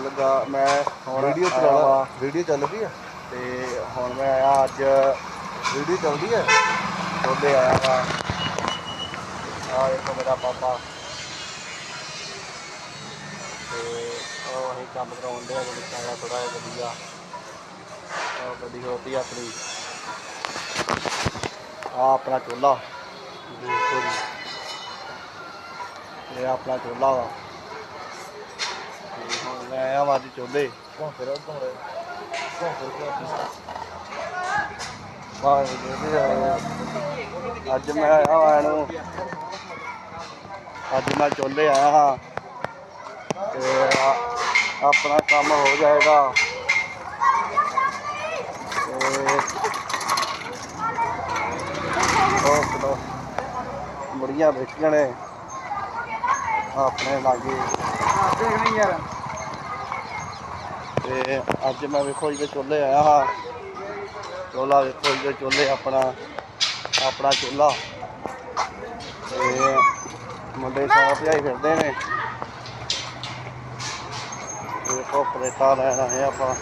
ਲੱਗਾ ਮੈਂ ਹੁਣ ਵੀਡੀਓ ਚਲਾ ਵਾਂ। ਵੀਡੀਓ ਚੱਲ ਰਹੀ ਆ? ਤੇ ਹੁਣ ਮੈਂ ਆਇਆ ਅੱਜ। ਵੀਡੀਓ ਚੱਲਦੀ ਆ? ਛੋਲੇ ਆਇਆ ਵਾ। ਆ ਦੇਖੋ ਮੇਰਾ ਪਾਪਾ। ਤੇ ਉਹ ਅਸੀਂ ਕੰਮ ਕਰਾਉਣ ਦੇ ਜਿਹੜੇ ਚਾਹਿਆ ਥੋੜਾ ਜਿਹਾ ਵਧੀਆ। ਉਹ ਗੱਡੀ ਹੋਤੀ ਆਪਣੀ। ਆ ਆਪਣਾ ਚੁੱਲਾ। ਦੇਖੋ ਜੀ। ਇਹ ਆਪਣਾ ਚੁੱਲਾ ਵਾ। ਆਇਆ ਵਾ ਅੱਜ ਚੁੱਲੇ। ਕੌਣ ਫਿਰ ਉਧਰ ਕੌਣ ਫਿਰ ਬਾਹਰ ਦੇਖਦੇ ਆ। ਅੱਜ ਮੈਂ ਆਇਆ ਵਾਂ ਨੂੰ ਅੱਜ ਮੈਂ ਚੁੱਲੇ ਆਇਆ ਹਾਂ। ਤੇ ਆਪਣਾ ਕੰਮ ਹੋ ਜਾਏਗਾ। ਤੇ ਉਹ ਬੜੀਆਂ ਬੈਠੀਆਂ ਨੇ। ਆਪਣੇ ਲਾਗੇ। ਦੇਖਣੀ ਯਾਰ। ਤੇ ਅੱਜ ਮੈਂ ਵੇਖੋ ਜੀ ਚੁੱਲੇ ਆਇਆ ਹਾਂ ਚੋਲਾ ਵੇਖੋ ਜੀ ਚੁੱਲੇ ਆਪਣਾ ਆਪਣਾ ਚੁੱਲਾ ਤੇ ਮੁੰਡੇ ਸਾਹ ਭਜਾਈ ਫਿਰਦੇ ਨੇ ਵੇਖੋ ਪਲੇਟਾਂ ਲੈਣ ਆਏ ਆਪਾਂ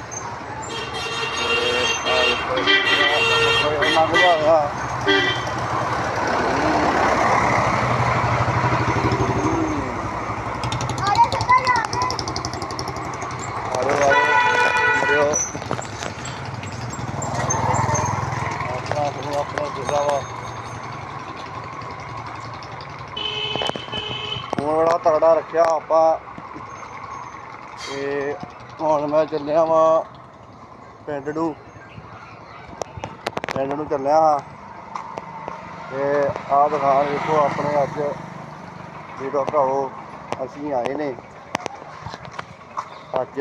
ਤੇ ਉਹਨਾਂ ਕੋਲ ਹੋਇਆ ਆਰੇ ਵਾਰੇ ਵੀਡੀਓ ਆਪਣਾ ਤੁਹਾਨੂੰ ਆਪਣਾ ਗੁੱਸਾ ਵਾ ਹੁਣ ਬੜਾ ਤਗੜਾ ਰੱਖਿਆ ਆਪਾਂ ਤੇ ਹੁਣ ਮੈਂ ਚੱਲਿਆ ਵਾਂ ਪਿੰਡ ਨੂੰ। ਪਿੰਡ ਨੂੰ ਚੱਲਿਆ ਹਾਂ। ਤੇ ਆਹ ਦੁਕਾਨ ਵੇਖੋ, ਆਪਣੇ ਅੱਜ ਜਿਹੜਾ ਭਰਾਓ ਅਸੀਂ ਆਏ ਨੇ। ਅੱਜ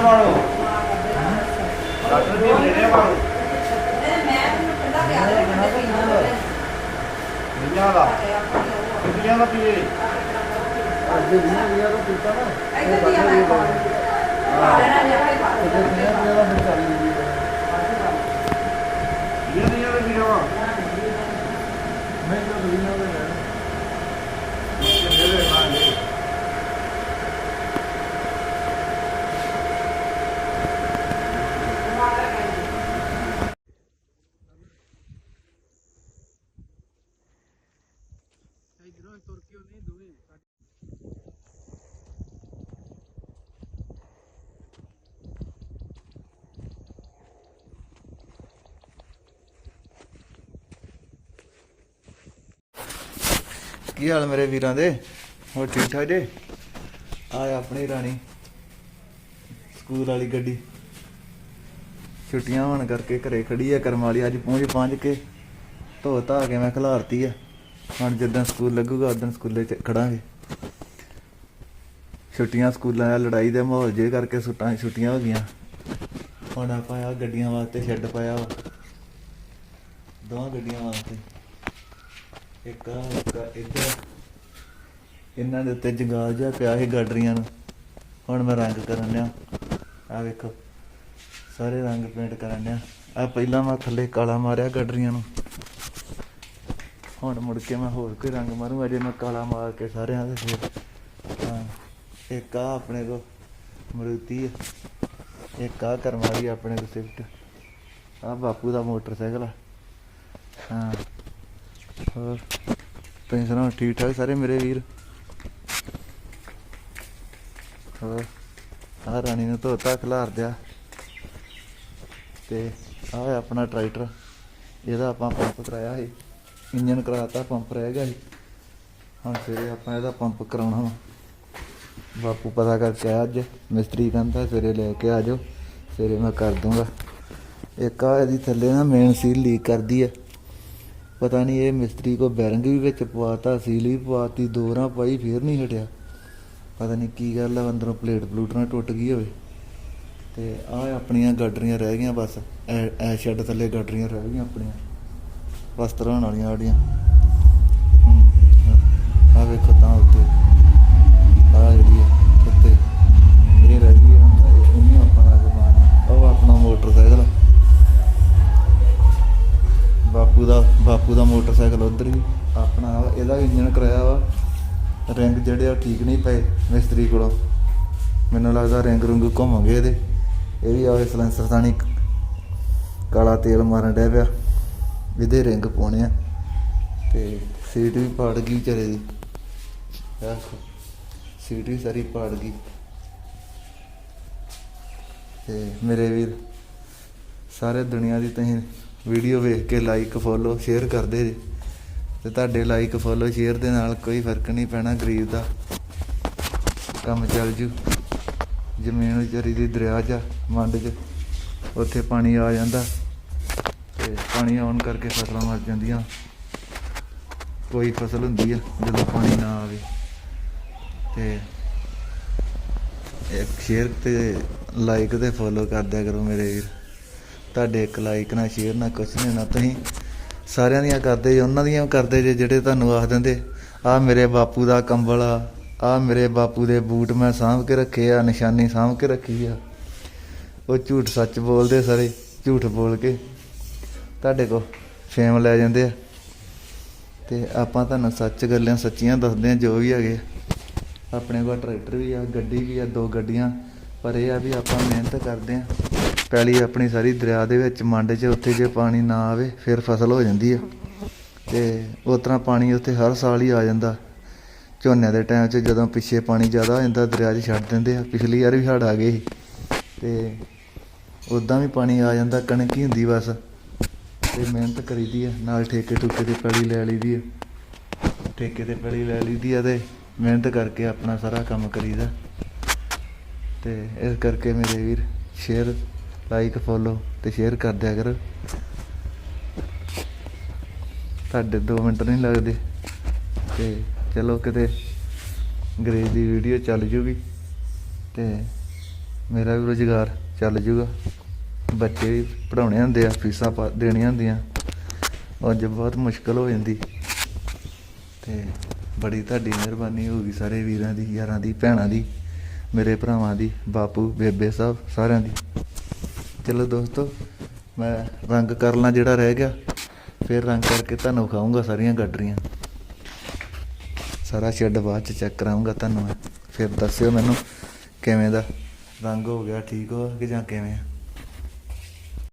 ਵੀ ਆ ਮਾਰੋ ਡਾਕਟਰ ਵੀ ਬਣੇ ਆ ਮਾਰੋ ਨਿਆਂ ਦਾ। ਕਿੰਨੀਆਂ ਦਾ ਪੀਏ? ਅੱਜ ਦੀਆਂ ਦੀਆਂ ਦਾ ਪੀਤਾ ਨਾ। ਉਹ ਬਣੇ ਹੀ। ਬਣੇ ਉਹ ਦੀਆਂ ਦੀਆਂ ਦਾ ਫਿਰ ਚੱਲ ਜੀ ਦੀਆਂ ਦੀਆਂ ਦਾ ਪੀਣਾ ਵਾ ਮੈਂ ਤਾਂ ਦੀਆਂ ਦਾ ਹੈ ਮੇਰੇ ਨਾਲ ਕੀ ਹਾਲ ਮੇਰੇ ਵੀਰਾਂ ਦੇ? ਹੋਰ ਠੀਕ ਠਾਕ ਜੇ? ਆ ਆਪਣੀ ਰਾਣੀ। ਸਕੂਲ ਵਾਲੀ ਗੱਡੀ। ਛੁੱਟੀਆਂ ਹੋਣ ਕਰਕੇ ਘਰੇ ਖੜੀ ਆ ਕਰਮ ਵਾਲੀ। ਅੱਜ ਪਹੁੰਚ ਪਹੁੰਚ ਕੇ ਧੋ ਧਾ ਕੇ ਮੈਂ ਖਿਲਾਰਤੀ ਆ। ਹੁਣ ਜਦੋਂ ਸਕੂਲ ਲੱਗੂਗਾ ਉਦੋਂ ਸਕੂਲੇ ਚ ਖੜਾਂਗੇ। ਛੁੱਟੀਆਂ ਸਕੂਲਾਂ ਦਾ ਲੜਾਈ ਦੇ ਮਾਹੌਲ ਜੇ ਕਰਕੇ ਸੁੱਟਾਂ ਛੁੱਟੀਆਂ ਹੋ ਗਈਆਂ। ਹੁਣ ਆਪਾਂ ਆ ਗੱਡੀਆਂ ਵਾਸਤੇ ਸ਼ੈੱਡ ਪਾਇਆ ਵਾ। ਦੋਵਾਂ ਗੱਡੀਆਂ ਵਾਸਤੇ। ਇੱਕ ਆ ਇੱਕ ਆ, ਇੱਧਰ ਇਹਨਾਂ ਦੇ ਉੱਤੇ ਜੰਗਾਲ ਜਿਹਾ ਪਿਆ ਸੀ ਗਾਡਰੀਆਂ ਨੂੰ। ਹੁਣ ਮੈਂ ਰੰਗ ਕਰਨ ਲਿਆ ਆ ਵੇਖੋ ਸਾਰੇ ਰੰਗ ਪੇਂਟ ਕਰਨ ਲਿਆ ਆ ਪਹਿਲਾਂ ਮੈਂ ਥੱਲੇ ਕਾਲਾ ਮਾਰਿਆ ਗਾਡਰੀਆਂ ਨੂੰ। ਹੁਣ ਮੁੜ ਕੇ ਮੈਂ ਹੋਰ ਕੋਈ ਰੰਗ ਮਾਰੂ ਅਜੇ ਮੈਂ ਕਾਲਾ ਮਾਰ ਕੇ ਸਾਰਿਆਂ ਦੇ ਫਿਰ। ਹਾਂ ਇੱਕ ਆ ਆਪਣੇ ਕੋ ਮਰੂਤੀ ਆ। ਇੱਕ ਆ ਕਰਮਾਰੀ ਆਪਣੇ ਕੋ ਸਿਫਟ ਆ ਬਾਪੂ ਦਾ ਮੋਟਰਸਾਈਕਲ ਆ। ਹਾਂ। ਹੋਰ? ਤੁਸੀਂ ਸੁਣਾਓ ਠੀਕ ਠਾਕ ਸਾਰੇ ਮੇਰੇ ਵੀਰ? ਹੋਰ? ਆ ਰਾਣੀ ਨੂੰ ਧੋਤਾ, ਖਿਲਾਰ ਦਿਆ। ਤੇ ਆ ਆਪਣਾ ਟਰੈਕਟਰ। ਇਹਦਾ ਆਪਾਂ ਪੰਪ ਕਰਾਇਆ ਸੀ। ਇੰਜਨ ਕਰਾਤਾ, ਪੰਪ ਰਹਿ ਗਿਆ ਸੀ। ਹੁਣ ਸਵੇਰੇ ਆਪਾਂ ਇਹਦਾ ਪੰਪ ਕਰਾਉਣਾ ਵਾ। ਬਾਪੂ ਪਤਾ ਕਰਕੇ ਆਇਆ ਅੱਜ। ਮਿਸਤਰੀ ਕਹਿੰਦਾ, ਸਵੇਰੇ ਲੈ ਕੇ ਆ ਜਾਓ। ਸਵੇਰੇ ਮੈਂ ਕਰ ਦੂੰਗਾ। ਇੱਕ ਆ ਇਹਦੀ ਥੱਲੇ ਨਾ ਮੇਨ ਸੀਲ ਲੀਕ ਕਰਦੀ ਆ। ਪਤਾ ਨਹੀਂ ਇਹ ਮਿਸਤਰੀ ਕੋ ਬੈਰਿੰਗ ਵੀ ਵਿੱਚ ਪਵਾਤਾ, ਸੀਲ ਵੀ ਪਵਾਤੀ, ਦੋਰਾਂ ਪਾਈ ਫੇਰ ਨਹੀਂ ਹਟਿਆ। ਪਤਾ ਨਹੀਂ ਕੀ ਗੱਲ ਆ, ਅੰਦਰੋਂ ਪਲੇਟ ਪਲੂਟ ਨਾ ਟੁੱਟ ਗਈ ਹੋਵੇ। ਤੇ ਆ ਆਪਣੀਆਂ ਗੱਡਰੀਆਂ ਰਹਿ ਗਈਆਂ ਬਸ, ਐ ਸ਼ੈੱਡ ਥੱਲੇ ਗੱਡਰੀਆਂ ਰਹਿ ਗਈਆਂ ਆਪਣੀਆਂ। ਵਸਤਰ ਹੋਣ ਵਾਲੀਆਂ ਸਾਡੀਆਂ ਆ ਵੇਖੋ ਤਾਂ ਉੱਤੇ। ਠੀਕ ਨਹੀਂ ਪਏ ਮਿਸਤਰੀ ਕੋਲੋਂ। ਮੈਨੂੰ ਲੱਗਦਾ ਰਿੰਗ ਰੁੰਗ ਘੁੰਮਣਗੇ ਇਹਦੇ। ਇਹ ਵੀ ਆਵੇ ਸਲੈਂਸਰ ਥਾਣੀ ਕਾਲਾ ਤੇਲ ਮਾਰਨ ਡਿਆ ਪਿਆ। ਇਹਦੇ ਰਿੰਗ ਪਾਉਣੇ ਆ। ਤੇ ਸੀਟ ਵੀ ਪਾੜ ਗਈ ਵਿਚਾਰੇ ਦੀ। ਦੇਖੋ ਸੀਟ ਵੀ ਸਾਰੀ ਪਾੜ ਗਈ। ਤੇ ਮੇਰੇ ਵੀਰ, ਸਾਰੇ ਦੁਨੀਆ ਦੀ ਤੁਸੀਂ ਵੀਡੀਓ ਵੇਖ ਕੇ ਲਾਈਕ ਫੋਲੋ ਸ਼ੇਅਰ ਕਰਦੇ ਜੀ। ਤੇ ਤੁਹਾਡੇ ਲਾਈਕ ਫੋਲੋ ਸ਼ੇਅਰ ਦੇ ਨਾਲ ਕੋਈ ਫ਼ਰਕ ਨਹੀਂ ਪੈਣਾ ਗਰੀਬ ਦਾ। ਕੰਮ ਚੱਲ ਜੂ। ਜ਼ਮੀਨ ਵਿਚਾਰੀ ਦੀ ਦਰਿਆ 'ਚ ਆ, ਮੰਡ 'ਚ। ਉੱਥੇ ਪਾਣੀ ਆ ਜਾਂਦਾ ਤੇ ਪਾਣੀ ਆਉਣ ਕਰਕੇ ਫਸਲਾਂ ਮਰ ਜਾਂਦੀਆਂ। ਕੋਈ ਫਸਲ ਹੁੰਦੀ ਆ ਜਦੋਂ ਪਾਣੀ ਨਾ ਆਵੇ। ਤੇ ਇੱਕ ਸ਼ੇਅਰ ਤੇ ਲਾਈਕ ਤੇ ਫੋਲੋ ਕਰ ਦਿਆ ਕਰੋ ਮੇਰੇ ਵੀਰ। ਤੁਹਾਡੇ ਇੱਕ ਲਾਈਕ ਨਾਲ ਸ਼ੇਅਰ ਨਾਲ ਕੁਛ ਨਹੀਂ ਨਾ ਤੁਸੀਂ ਸਾਰਿਆਂ ਦੀਆਂ ਕਰਦੇ ਜੇ ਉਹਨਾਂ ਦੀਆਂ ਵੀ ਕਰਦੇ ਜੇ ਜਿਹੜੇ ਤੁਹਾਨੂੰ ਆਖ ਦਿੰਦੇ ਆ ਮੇਰੇ ਬਾਪੂ ਦਾ ਕੰਬਲ ਆ ਆ ਮੇਰੇ ਬਾਪੂ ਦੇ ਬੂਟ ਮੈਂ ਸਾਂਭ ਕੇ ਰੱਖੇ ਆ, ਨਿਸ਼ਾਨੀ ਸਾਂਭ ਕੇ ਰੱਖੀ ਆ। ਉਹ ਝੂਠ ਸੱਚ ਬੋਲਦੇ ਸਾਰੇ, ਝੂਠ ਬੋਲ ਕੇ। ਤੁਹਾਡੇ ਕੋ ਫੇਮ ਲੈ ਜਾਂਦੇ ਆ। ਤੇ ਆਪਾਂ ਤੁਹਾਨੂੰ ਸੱਚ ਗੱਲਾਂ ਸੱਚੀਆਂ ਦੱਸਦੇ ਆ, ਜੋ ਵੀ ਹੈਗੇ ਆਪਣੇ ਕੋਲ ਟਰੈਕਟਰ ਵੀ ਆ, ਗੱਡੀ ਵੀ ਆ, ਦੋ ਗੱਡੀਆਂ। ਪਰ ਇਹ ਆ ਵੀ ਆਪਾਂ ਮਿਹਨਤ ਕਰਦੇ ਆ। ਪਹਿਲੀ ਆਪਣੀ ਸਾਰੀ ਦਰਿਆ ਦੇ ਵਿੱਚ, ਮੰਡ 'ਚ, ਉੱਥੇ ਜੇ ਪਾਣੀ ਨਾ ਆਵੇ, ਫਿਰ ਫਸਲ ਹੋ ਜਾਂਦੀ ਆ। ਤੇ ਉਸ ਤਰ੍ਹਾਂ ਪਾਣੀ ਉੱਥੇ ਹਰ ਸਾਲ ਹੀ ਆ ਜਾਂਦਾ। ਝੋਨੇ ਦੇ ਟਾਈਮ 'ਚ ਜਦੋਂ ਪਿੱਛੇ ਪਾਣੀ ਜ਼ਿਆਦਾ ਹੋ ਜਾਂਦਾ, ਦਰਿਆ 'ਚ ਛੱਡ ਦਿੰਦੇ ਆ। ਪਿਛਲੀ ਵਾਰ ਵੀ ਹੜ੍ਹ ਆ ਗਏ ਸੀ। ਤੇ ਉਦਾਂ ਵੀ ਪਾਣੀ ਆ ਜਾਂਦਾ, ਕਣਕ ਹੀ ਹੁੰਦੀ ਬਸ। ਤੇ ਮਿਹਨਤ ਕਰੀਦੀ ਆ, ਨਾਲ ਠੇਕੇ ਠੁਕੇ ਤੇ ਪੈਲੀ ਲੈ ਲਈਦੀ ਆ। ਠੇਕੇ ਤੇ ਪੈਲੀ ਲੈ ਲਈਦੀ ਆ ਤੇ ਮਿਹਨਤ ਕਰਕੇ ਆਪਣਾ ਸਾਰਾ ਕੰਮ ਕਰੀਦਾ ਤੇ ਇਸ ਕਰਕੇ ਮੇਰੇ ਵੀਰ ਸ਼ੇਅਰ ਲਾਈਕ ਫੋਲੋ ਤੇ ਸ਼ੇਅਰ ਕਰ ਦਿਆ ਕਰੋ। ਤੁਹਾਡੇ 2 ਮਿੰਟ ਨਹੀਂ ਲੱਗਦੇ। ਤੇ ਚਲੋ ਕਿਤੇ ਅੰਗਰੇਜ਼ ਦੀ ਵੀਡੀਓ ਚੱਲ ਜੂਗੀ ਤੇ ਮੇਰਾ ਵੀ ਰੁਜ਼ਗਾਰ ਚੱਲ ਜੂਗਾ। ਬੱਚੇ ਵੀ ਪੜਾਉਣੇ ਹੁੰਦੇ ਆ, ਫੀਸਾਂ ਪਾ- ਦੇਣੀਆਂ ਹੁੰਦੀਆਂ। ਅੱਜ ਬਹੁਤ ਮੁਸ਼ਕਲ ਹੋ ਜਾਂਦੀ। ਤੇ ਬੜੀ ਤੁਹਾਡੀ ਮਿਹਰਬਾਨੀ ਹੋਊਗੀ ਸਾਰੇ ਵੀਰਾਂ ਦੀ, ਯਾਰਾਂ ਦੀ, ਭੈਣਾਂ ਦੀ, ਮੇਰੇ ਭਰਾਵਾਂ ਦੀ, ਬਾਪੂ, ਬੇਬੇ ਸਾਹਿਬ ਸਾਰਿਆਂ ਦੀ। ਚਲੋ ਦੋਸਤੋ, ਮੈਂ ਰੰਗ ਕਰ ਲਾਂ ਜਿਹੜਾ ਰਹਿ ਗਿਆ। ਫਿਰ ਰੰਗ ਕਰਕੇ ਤੁਹਾਨੂੰ ਵਿਖਾਊਂਗਾ ਸਾਰੀਆਂ ਗੱਡਰੀਆਂ। ਸਾਰਾ ਸ਼ੈੱਡ ਬਾਅਦ ਚ ਚੈੱਕ ਕਰਾਊਂਗਾ ਤੁਹਾਨੂੰ ਮੈਂ। ਫਿਰ ਦੱਸਿਓ ਮੈਨੂੰ ਕਿਵੇਂ ਦਾ ਰੰਗ ਹੋ ਗਿਆ, ਠੀਕ ਹੋ ਕਿ ਜਾਂ ਕਿਵੇਂ ਆ